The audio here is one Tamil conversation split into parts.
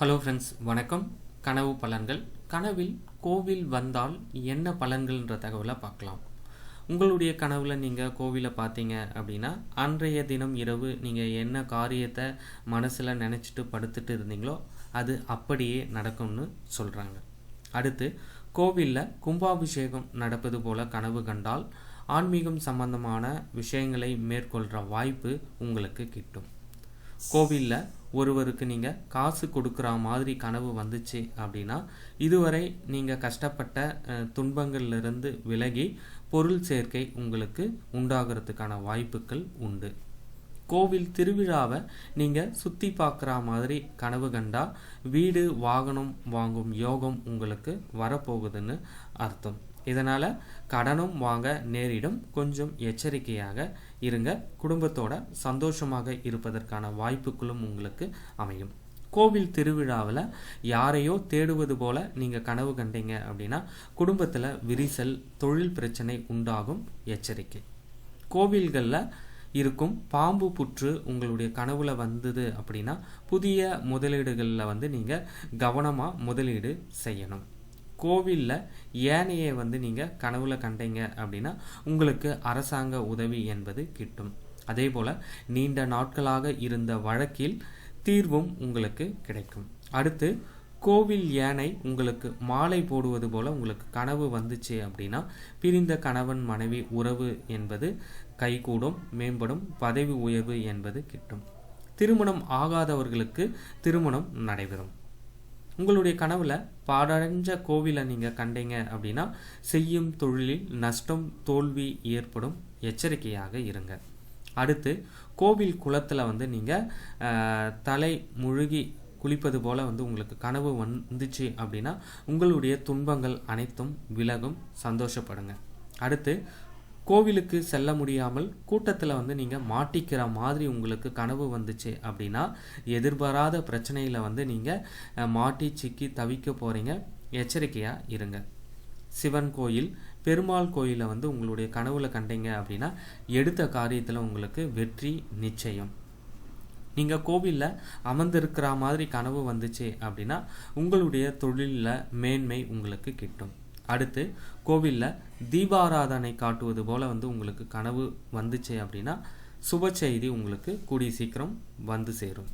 ஹலோ ஃப்ரெண்ட்ஸ் வணக்கம். கனவு பலன்கள். கனவில் கோவில் வந்தால் என்ன பலன்கள்ன்ற தகவலை பார்க்கலாம். உங்களுடைய கனவில் நீங்கள் கோவிலை பார்த்தீங்க அப்படின்னா அன்றைய தினம் இரவு நீங்கள் என்ன காரியத்தை மனசில் நினச்சிட்டு படுத்துட்டு இருந்தீங்களோ அது அப்படியே நடக்கும்னு சொல்கிறாங்க அடுத்து கோவிலில் கும்பாபிஷேகம் நடப்பது போல கனவு கண்டால் ஆன்மீகம் சம்பந்தமான விஷயங்களை மேற்கொள்கிற வாய்ப்பு உங்களுக்கு கிட்டும். கோவிலில் ஒருவருக்கு நீங்கள் காசு கொடுக்குற மாதிரி கனவு வந்துச்சு அப்படின்னா இதுவரை நீங்கள் கஷ்டப்பட்ட அஹ், விலகி பொருள் சேர்க்கை உங்களுக்கு உண்டாகிறதுக்கான வாய்ப்புகள் உண்டு. கோவில் திருவிழாவை நீங்கள் சுற்றி பார்க்குற மாதிரி கனவு கண்டா வீடு வாகனம் வாங்கும் யோகம் உங்களுக்கு வரப்போகுதுன்னு அர்த்தம். இதனால் கடனும் வாங்க நேரிடும். கொஞ்சம் எச்சரிக்கையாக இருங்க. குடும்பத்தோட சந்தோஷமாக இருப்பதற்கான வாய்ப்புகளும் உங்களுக்கு அமையும். கோவில் திருவிழாவில் யாரையோ தேடுவது போல நீங்கள் கனவு கண்டீங்க அப்படின்னா குடும்பத்தில் விரிசல் தொழில் பிரச்சனை உண்டாகும் எச்சரிக்கை. கோவில்களில் இருக்கும் பாம்பு புற்று உங்களுடைய கனவுல வந்தது அப்படின்னா புதிய முதலீடுகளில் வந்து நீங்கள் கவனமாக முதலீடு செய்யணும். கோவிலில் ஏனையை வந்து நீங்கள் கனவுல கண்டீங்க அப்படின்னா உங்களுக்கு அரசாங்க உதவி என்பது கிட்டும். அதே போல் நீண்ட நாட்களாக இருந்த வழக்கில் தீர்வும் உங்களுக்கு கிடைக்கும். அடுத்து கோவில் யானை உங்களுக்கு மாலை போடுவது போல உங்களுக்கு கனவு வந்துச்சு அப்படின்னா பிரிந்த கணவன் மனைவி உறவு என்பது கைகூடும் மேம்படும் பதவி உயர்வு என்பது கிட்டும். திருமணம் ஆகாதவர்களுக்கு திருமணம் நடைபெறும். உங்களுடைய கனவுல பாடடைஞ்ச கோவிலை நீங்க கண்டீங்க அப்படின்னா செய்யும் தொழிலில் நஷ்டம் தோல்வி ஏற்படும் எச்சரிக்கையாக இருங்க. அடுத்து கோவில் குளத்தில் வந்து நீங்கள் தலை முழுகி குளிப்பது போல் வந்து உங்களுக்கு கனவு வந்துச்சு அப்படின்னா உங்களுடைய துன்பங்கள் அனைத்தும் விலகும். சந்தோஷப்படுங்க. அடுத்து கோவிலுக்கு செல்ல முடியாமல் கூட்டத்தில் வந்து நீங்கள் மாட்டிக்கிற மாதிரி உங்களுக்கு கனவு வந்துச்சு அப்படின்னா எதிர்பாராத பிரச்சனையில் வந்து நீங்கள் மாட்டி சிக்கி தவிக்க போகிறீங்க எச்சரிக்கையாக இருங்க. சிவன் கோயில் பெருமாள் கோயிலை வந்து உங்களுடைய கனவுல கண்டீங்க அப்படின்னா எடுத்த காரியத்தில் உங்களுக்கு வெற்றி நிச்சயம். நீங்கள் கோவிலில் அமர்ந்திருக்கிற மாதிரி கனவு வந்துச்சு அப்படின்னா உங்களுடைய தொழிலில் மேன்மை உங்களுக்கு கிட்டும். அடுத்து கோவிலில் தீபாராதனை காட்டுவது போல் வந்து உங்களுக்கு கனவு வந்துச்சு அப்படின்னா சுப செய்தி உங்களுக்கு கூடிய சீக்கிரம் வந்து சேரும்.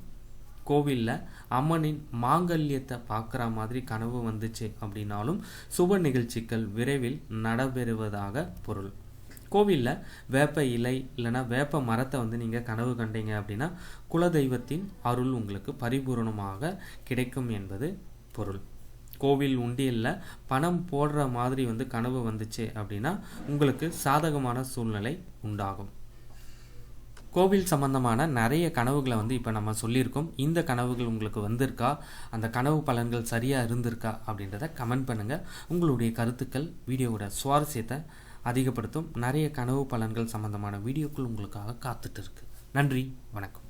கோவிலில் அம்மனின் மாங்கல்யத்தை பார்க்குற மாதிரி கனவு வந்துச்சு அப்படின்னாலும் சுப நிகழ்ச்சிகள் விரைவில் நடைபெறுவதாக பொருள். கோவிலில் வேப்ப இலை இல்லைன்னா வேப்ப மரத்தை வந்து நீங்கள் கனவு கண்டீங்க அப்படின்னா குலதெய்வத்தின் அருள் உங்களுக்கு பரிபூரணமாக கிடைக்கும் என்பது பொருள். கோவில் உண்டியலில் பணம் போடுற மாதிரி வந்து கனவு வந்துச்சு அப்படின்னா உங்களுக்கு சாதகமான சூழ்நிலை உண்டாகும். கோவில் சம்பந்தமான நிறைய கனவுகளை வந்து இப்போ நம்ம சொல்லியிருக்கோம். இந்த கனவுகள் உங்களுக்கு வந்திருக்கா? அந்த கனவு பலன்கள் சரியாக இருந்திருக்கா? அப்படின்றத கமெண்ட் பண்ணுங்கள் உங்களுடைய கருத்துக்கள் வீடியோவோட சுவாரஸ்யத்தை அதிகப்படுத்தும். நிறைய கனவு பலன்கள் சம்பந்தமான வீடியோக்கள் உங்களுக்காக காத்துட்டு இருக்கு. நன்றி வணக்கம்.